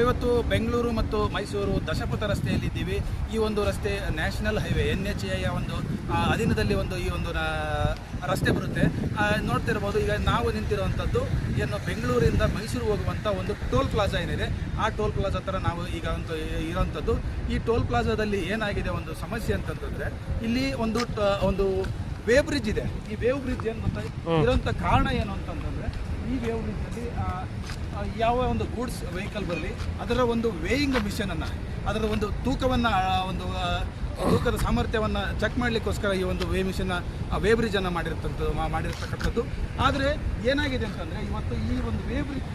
ನಾವಿವತ್ತು ಬೆಂಗಳೂರು ಮತ್ತು ಮೈಸೂರು ದಶಪಥ ರಸ್ತೆಯಲ್ಲಿದ್ದೀವಿ. ಈ ಒಂದು ರಸ್ತೆ ನ್ಯಾಷನಲ್ ಹೈವೇ ಎನ್ ಎಚ್ ಎಯ ಒಂದು ಅಧೀನದಲ್ಲಿ ಒಂದು ಈ ಒಂದು ರಸ್ತೆ ಬರುತ್ತೆ. ನೋಡ್ತಿರ್ಬೋದು ಈಗ ನಾವು ನಿಂತಿರುವಂಥದ್ದು ಏನು ಬೆಂಗಳೂರಿಂದ ಮೈಸೂರು ಹೋಗುವಂಥ ಒಂದು ಟೋಲ್ ಪ್ಲಾಜಾ ಏನಿದೆ, ಆ ಟೋಲ್ ಪ್ಲಾಜಾ ಥರ ನಾವು ಈಗ ಒಂದು ಇರೋವಂಥದ್ದು ಈ ಟೋಲ್ ಪ್ಲಾಜಾದಲ್ಲಿ ಏನಾಗಿದೆ ಒಂದು ಸಮಸ್ಯೆ ಅಂತಂತಂದರೆ, ಇಲ್ಲಿ ಒಂದು ಒಂದು ವೇವ್ ಬ್ರಿಡ್ಜ್ ಇದೆ. ಈ ವೇವ್ ಬ್ರಿಡ್ಜ್ ಏನು ಅಂತ ಇರೋಂಥ ಕಾರಣ ಏನು ಅಂತಂದ್ರೆ ಈ ವೇವ್ ಬ್ರಿಡ್ಜಲ್ಲಿ ಯಾವ ಒಂದು ಗೂಡ್ಸ್ ವೆಹಿಕಲ್ ಬರಲಿ ಅದರ ಒಂದು ವೇಯಿಂಗ್ ಮಿಷನ್ ಅನ್ನ ಅದರ ಒಂದು ತೂಕವನ್ನ ಒಂದು ತೂಕದ ಸಾಮರ್ಥ್ಯವನ್ನು ಚೆಕ್ ಮಾಡಲಿಕ್ಕೋಸ್ಕರ ಈ ಒಂದು ವೇ ಮಿಷನ್ ವೇ ಬ್ರಿಡ್ಜ್ ಅನ್ನು ಮಾಡಿರ್ತಂಥದ್ದು ಮಾಡಿರ್ತಕ್ಕಂಥದ್ದು. ಆದರೆ ಏನಾಗಿದೆ ಅಂತಂದ್ರೆ ಇವತ್ತು ಈ ಒಂದು ವೇ ಬ್ರಿಡ್ಜ್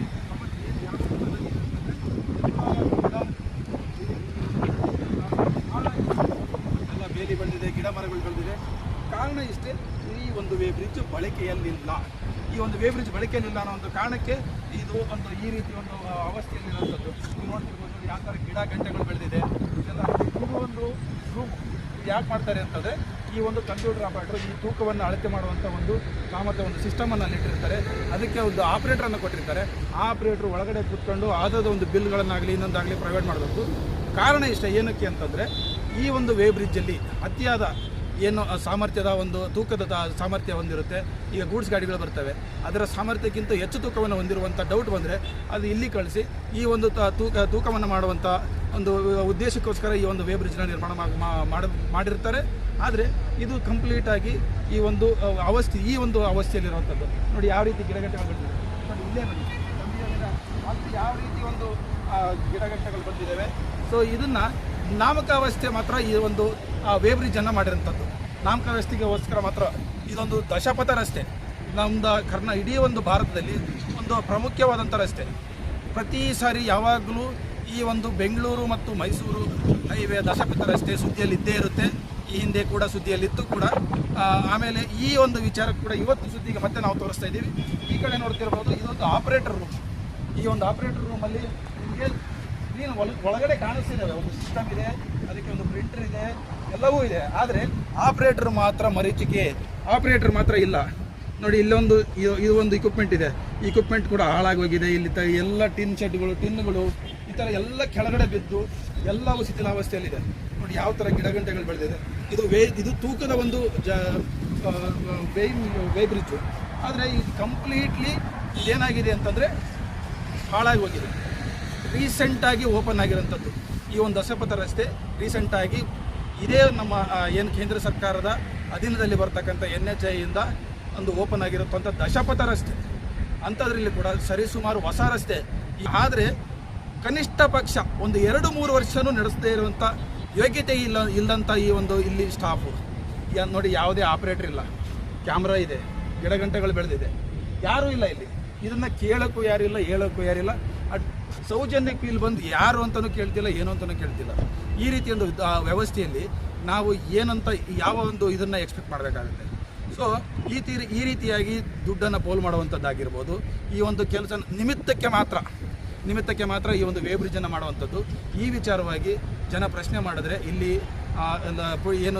ಎಲ್ಲ ಬೇಲಿ ಬೆಳೆದಿದೆ ಗಿಡ ಮರಗಳು ಬೆಳೆದಿದೆ ಕಾರಣ ಇಷ್ಟೇ ಈ ಒಂದು ವೇ ಬ್ರಿಡ್ಜ್ ಬಳಕೆಯಲ್ಲಿಲ್ಲ. ಈ ಒಂದು ವೇಬ್ರಿಡ್ಜ್ ಬಳಕೆಯಲ್ಲಿಲ್ಲ ಅನ್ನೋ ಒಂದು ಕಾರಣಕ್ಕೆ ಇದು ಒಂದು ಈ ರೀತಿ ಒಂದು ಅವಸ್ಥೆಯಲ್ಲಿರುವಂಥದ್ದು ನೀವು ನೋಡ್ತಿರ್ಬೋದು ಯಾವ ಥರ ಗಿಡ ಗಂಟೆಗಳು ಬೆಳೆದಿದೆ. ಇದೆಲ್ಲ ಇದು ಒಂದು ರೂಮ್ ಯಾಕೆ ಮಾಡ್ತಾರೆ ಅಂತಂದರೆ ಈ ಒಂದು ಕಂಪ್ಯೂಟರ್ ಆಪರೇಟರ್ ಈ ತೂಕವನ್ನು ಅಳತೆ ಮಾಡುವಂಥ ಒಂದು ಸಾಮರ್ಥ್ಯ ಒಂದು ಸಿಸ್ಟಮನ್ನು ಅಲ್ಲಿ ಇಟ್ಟಿರ್ತಾರೆ ಅದಕ್ಕೆ ಒಂದು ಆಪರೇಟರನ್ನು ಕೊಟ್ಟಿರ್ತಾರೆ. ಆ ಆಪರೇಟರ್ ಒಳಗಡೆ ಕೂತ್ಕೊಂಡು ಆದಾದ ಒಂದು ಬಿಲ್ಗಳನ್ನಾಗಲಿ ಇನ್ನೊಂದಾಗಲಿ ಪ್ರೊವೈಡ್ ಮಾಡಬೇಕು. ಕಾರಣ ಇಷ್ಟ ಏನಕ್ಕೆ ಅಂತಂದರೆ ಈ ಒಂದು ವೇ ಬ್ರಿಡ್ಜಲ್ಲಿ ಅತಿಯಾದ ಏನು ಸಾಮರ್ಥ್ಯದ ಒಂದು ತೂಕದ ಸಾಮರ್ಥ್ಯ ಹೊಂದಿರುತ್ತೆ, ಈಗ ಗೂಡ್ಸ್ ಗಾಡಿಗಳು ಬರ್ತವೆ. ಅದರ ಸಾಮರ್ಥ್ಯಕ್ಕಿಂತ ಹೆಚ್ಚು ತೂಕವನ್ನು ಹೊಂದಿರುವಂಥ ಡೌಟ್ ಬಂದರೆ ಅದು ಇಲ್ಲಿ ಕಳಿಸಿ, ಈ ಒಂದು ತೂಕ, ತೂಕವನ್ನು ಮಾಡುವಂಥ ಒಂದು ಉದ್ದೇಶಕ್ಕೋಸ್ಕರ ಈ ಒಂದು ವೇ ಬ್ರಿಡ್ಜ್ನ ನಿರ್ಮಾಣ ಮಾಡಿರ್ತಾರೆ. ಆದರೆ ಇದು ಕಂಪ್ಲೀಟಾಗಿ ಈ ಒಂದು ಅವಸ್ಥೆ, ಈ ಒಂದು ಅವಸ್ಥೆಯಲ್ಲಿರುವಂಥದ್ದು. ನೋಡಿ ಯಾವ ರೀತಿ ಗಿಡಗಟ್ಟೆಗಳು ಬಂದಿದೆ. ನೋಡಿ ಇಲ್ಲೇ ಬನ್ನಿ. ಯಾವ ರೀತಿ ಒಂದು ಗಿಡಗಟ್ಟೆಗಳು ಬಂದಿದ್ದಾವೆ. ಸೊ ಇದನ್ನು ನಾಮಕ ಅವಸ್ಥೆ ಮಾತ್ರ ಈ ಒಂದು ವೇ ಬ್ರಿಡ್ಜ್ ಮಾಡಿರೋಂಥದ್ದು ನಾಮಕ ವ್ಯವಸ್ಥೆಗೋಸ್ಕರ ಮಾತ್ರ ಇದೊಂದು ದಶಪಥ ರಸ್ತೆ. ನಮ್ದು ಕರ್ನಾ ಇಡೀ ಒಂದು ಭಾರತದಲ್ಲಿ ಒಂದು ಪ್ರಮುಖವಾದಂಥ ರಸ್ತೆ. ಪ್ರತಿ ಸಾರಿ ಯಾವಾಗಲೂ ಈ ಒಂದು ಬೆಂಗಳೂರು ಮತ್ತು ಮೈಸೂರು ಹೈವೇ ದಶಪಥ ರಸ್ತೆ ಸುದ್ದಿಯಲ್ಲಿ ಇದ್ದೇ ಇರುತ್ತೆ. ಈ ಹಿಂದೆ ಕೂಡ ಸುದ್ದಿಯಲ್ಲಿತ್ತು ಕೂಡ. ಆಮೇಲೆ ಈ ಒಂದು ವಿಚಾರ ಕೂಡ ಇವತ್ತು ಸುದ್ದಿಗೆ ಮತ್ತೆ ನಾವು ತೋರಿಸ್ತಾ ಇದ್ದೀವಿ. ಈ ಕಡೆ ನೋಡ್ತಿರ್ಬೋದು ಇದೊಂದು ಆಪರೇಟರ್ ರೂಮ್ ಈ ಒಂದು ಆಪರೇಟರ್ ರೂಮಲ್ಲಿ ನಿಮಗೆ ನೀನು ಒಳಗಡೆ ಕಾಣಿಸ್ತಿದ್ದಾವೆ ಒಂದು ಸಿಸ್ಟಮ್ ಇದೆ, ಅದಕ್ಕೆ ಒಂದು ಪ್ರಿಂಟರ್ ಇದೆ ಎಲ್ಲವೂ ಇದೆ. ಆದರೆ ಆಪರೇಟರ್ ಮಾತ್ರ ಮರೀಚಿಕೆ. ಆಪರೇಟರ್ ಮಾತ್ರ ಇಲ್ಲ. ನೋಡಿ, ಇಲ್ಲೊಂದು ಇದು ಒಂದು ಇಕ್ವಿಪ್ಮೆಂಟ್ ಇದೆ. ಇಕ್ವಿಪ್ಮೆಂಟ್ ಕೂಡ ಹಾಳಾಗೋಗಿದೆ. ಇಲ್ಲಿ ತ ಎಲ್ಲ ಟಿನ್ ಶೆಡ್ಗಳು ಟಿನ್ಗಳು ಈ ಥರ ಎಲ್ಲ ಕೆಳಗಡೆ ಬಿದ್ದು ಎಲ್ಲವೂ ಶಿಥಿಲಾವಸ್ಥೆಯಲ್ಲಿದೆ ನೋಡಿ, ಯಾವ ಥರ ಗಿಡಗಂಟೆಗಳು ಬೆಳೆದಿದೆ. ಇದು ವೇ ಇದು ತೂಕದ ಒಂದು ಜ ವೇ ವೇ ಬ್ರಿಡ್ಜು. ಆದರೆ ಇದು ಕಂಪ್ಲೀಟ್ಲಿ ಏನಾಗಿದೆ ಅಂತಂದರೆ ಹಾಳಾಗಿ ಹೋಗಿದೆ ರೀಸೆಂಟಾಗಿ ಓಪನ್ ಆಗಿರೋಂಥದ್ದು. ಈ ಒಂದು ದಸಪಥ ರಸ್ತೆ ರೀಸೆಂಟಾಗಿ ಇದೇ ನಮ್ಮ ಏನು ಕೇಂದ್ರ ಸರ್ಕಾರದ ಅಧೀನದಲ್ಲಿ ಬರ್ತಕ್ಕಂಥ ಎನ್ ಎಚ್ ಐಯಿಂದ ಒಂದು ಓಪನ್ ಆಗಿರುತ್ತಂಥ ದಶಪಥ ರಸ್ತೆ. ಅಂಥದ್ರಲ್ಲಿ ಕೂಡ ಸರಿಸುಮಾರು ಹೊಸ ರಸ್ತೆ. ಆದರೆ ಕನಿಷ್ಠ ಪಕ್ಷ ಒಂದು ಎರಡು ಮೂರು ವರ್ಷನೂ ನಡೆಸದೇ ಇರುವಂಥ ಯೋಗ್ಯತೆ ಇಲ್ಲ ಇಲ್ಲದಂಥ ಈ ಒಂದು ಇಲ್ಲಿ ಸ್ಟಾಫು. ನೋಡಿ ಯಾವುದೇ ಆಪರೇಟರ್ ಇಲ್ಲ. ಕ್ಯಾಮ್ರಾ ಇದೆ ಗಿಡಗಂಟೆಗಳು ಬೆಳೆದಿದೆ. ಯಾರೂ ಇಲ್ಲ ಇಲ್ಲಿ. ಇದನ್ನು ಕೇಳೋಕ್ಕೂ ಯಾರಿಲ್ಲ ಹೇಳೋಕ್ಕೂ ಯಾರಿಲ್ಲ ಅಟ್ ಸೌಜನ್ಯಕ್ಕೆ ಇಲ್ಲಿ ಬಂದು ಯಾರು ಅಂತಲೂ ಕೇಳ್ತಿಲ್ಲ, ಏನು ಅಂತಲೂ ಕೇಳ್ತಿಲ್ಲ. ಈ ರೀತಿ ಒಂದು ವ್ಯವಸ್ಥೆಯಲ್ಲಿ ನಾವು ಏನಂತ ಯಾವ ಒಂದು ಇದನ್ನು ಎಕ್ಸ್ಪೆಕ್ಟ್ ಮಾಡಬೇಕಾಗುತ್ತೆ. ಸೊ ಈ ತೀರಿ, ಈ ರೀತಿಯಾಗಿ ದುಡ್ಡನ್ನು ಪೋಲ್ ಮಾಡುವಂಥದ್ದಾಗಿರ್ಬೋದು. ಈ ಒಂದು ಕೆಲಸ ನಿಮಿತ್ತಕ್ಕೆ ಮಾತ್ರ ನಿಮಿತ್ತಕ್ಕೆ ಮಾತ್ರ ಈ ಒಂದು ವೇಬ್ರಿಜನ್ನು ಮಾಡುವಂಥದ್ದು. ಈ ವಿಚಾರವಾಗಿ ಜನ ಪ್ರಶ್ನೆ ಮಾಡಿದ್ರೆ ಇಲ್ಲಿ ಏನು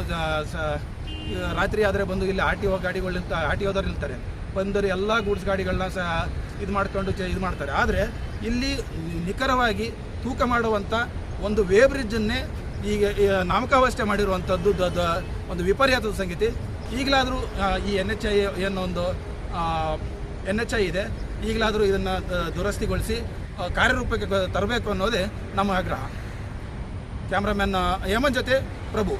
ರಾತ್ರಿ ಆದರೆ ಬಂದು ಇಲ್ಲಿ ಆರ್ ಟಿ ಓ ಗಾಡಿಗಳು ಆರ್ ಟಿ ಒದವ್ರು ನಿಲ್ತಾರೆ. ಬಂದರೆ ಎಲ್ಲ ಗೂಡ್ಸ್ ಗಾಡಿಗಳನ್ನ ಸಹ ಇದು ಮಾಡ್ಕೊಂಡು ಚ ಇದು ಮಾಡ್ತಾರೆ. ಆದರೆ ಇಲ್ಲಿ ನಿಖರವಾಗಿ ತೂಕ ಮಾಡುವಂಥ ಒಂದು ವೇ ಬ್ರಿಡ್ಜನ್ನೇ ಈಗ ನಾಮಕಾವಸ್ಥೆ ಮಾಡಿರುವಂಥದ್ದು ದ ಒಂದು ವಿಪರ್ಯಾತದ ಸಂಗತಿ. ಈಗಲಾದರೂ ಈ ಎನ್ ಎಚ್ ಐ ಏನೊಂದು ಎನ್ ಎಚ್ ಐ ಇದೆ. ಈಗಲಾದರೂ ಇದನ್ನು ದುರಸ್ತಿಗೊಳಿಸಿ ಕಾರ್ಯರೂಪಕ್ಕೆ ತರಬೇಕು ಅನ್ನೋದೇ ನಮ್ಮ ಆಗ್ರಹ. ಕ್ಯಾಮ್ರಾಮ್ಯಾನ್ ಹೇಮನ್ ಜೊತೆ ಪ್ರಭು.